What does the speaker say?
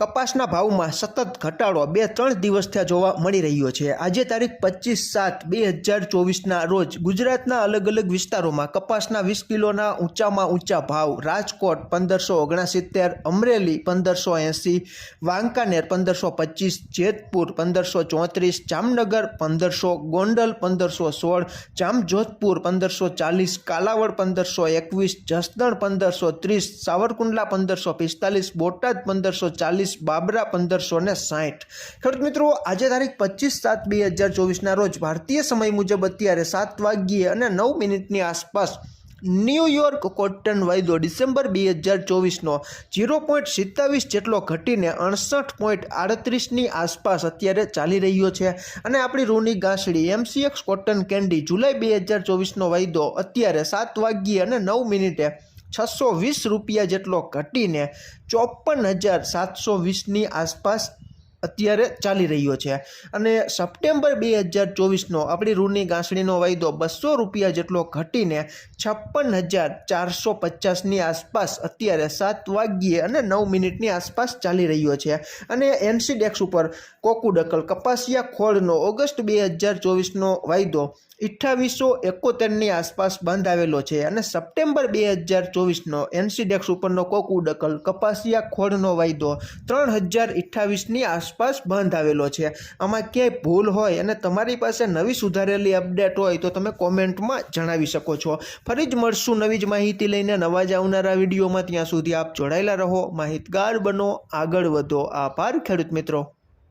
કપાસના ભાવમાં સતત ઘટાડો બે ત્રણ દિવસથી જોવા મળી રહ્યો છે. આજે તારીખ પચીસ સાત બે હજાર ચોવીસના રોજ ગુજરાતના અલગ અલગ વિસ્તારોમાં કપાસના વીસ કિલોના ઊંચામાં ઊંચા ભાવ, રાજકોટ પંદરસો ઓગણસિત્તેર, અમરેલી પંદરસો એંસી, વાંકાનેર પંદરસો પચીસ, જેતપુર પંદરસો ચોત્રીસ, જામનગર પંદરસો, ગોંડલ પંદરસો સોળ, જામજોધપુર પંદરસો ચાલીસ, કાલાવડ પંદરસો એકવીસ, જસદણ પંદરસો ત્રીસ, સાવરકુંડલા પંદરસો પિસ્તાલીસ, બોટાદ પંદરસો ચાલીસ બાબરા પંદરસો ને સાહીઠ ખેડૂત મિત્રો, આજે તારીખ પચીસ સાત બે હજાર ચોવીસના રોજ ભારતીય સમય મુજબ અત્યારે સાત વાગ્યે અને નવ મિનિટની આસપાસ ન્યૂયોર્ક કોટન વાયદો ડિસેમ્બર બે હજાર ચોવીસનો જીરો પોઈન્ટ સિત્તાવીસ જેટલો ઘટીને અડસઠ પોઈન્ટ આડત્રીસની આસપાસ અત્યારે ચાલી રહ્યો છે. અને આપણી રૂની ગાંસડી એમસીએક્સ કોટન કેન્ડી જુલાઈ બે હજાર ચોવીસનો વાયદો અત્યારે સાત વાગ્યે અને નવ મિનિટે છસો વીસ રૂપિયા જેટલો ઘટીને ચોપન હજાર સાતસો વીસની આસપાસ અત્યારે ચાલી રહ્યો છે. અને સપ્ટેમ્બર બે હજાર ચોવીસનો આપણી રૂની ગાંસડીનો વાયદો બસો રૂપિયા જેટલો ઘટીને છપ્પન હજાર ચારસો પચાસની આસપાસ અત્યારે સાત વાગ્યે અને નવ મિનિટની આસપાસ ચાલી રહ્યો છે. અને એનસીડેક્સ ઉપર કોકુડકલ કપાસિયા ખોળનો ઓગસ્ટ બે હજાર ચોવીસનો વાયદો અઠ્ઠાવીસો એકોતેરની આસપાસ બંધ આવેલો છે અને સપ્ટેમ્બર બે હજાર ચોવીસનો એનસીડેક્સ ઉપરનો કોકુડકલ કપાસિયા ખોળનો વાયદો ત્રણ હજાર અઠ્ઠાવીસની આસપાસ બંધ આવેલો છે. આમાં ક્યાંય ભૂલ હોય અને તમારી પાસે નવી સુધારેલી અપડેટ હોય તો તમે કોમેન્ટમાં જણાવી શકો છો. ફરી જ મળશું નવી જ માહિતી લઈને નવા જ આવનારા વિડીયોમાં. ત્યાં સુધી આપ જોડાયેલા રહો. માહિતગાર બનો, આગળ વધો. આભાર ખેડૂત મિત્રો.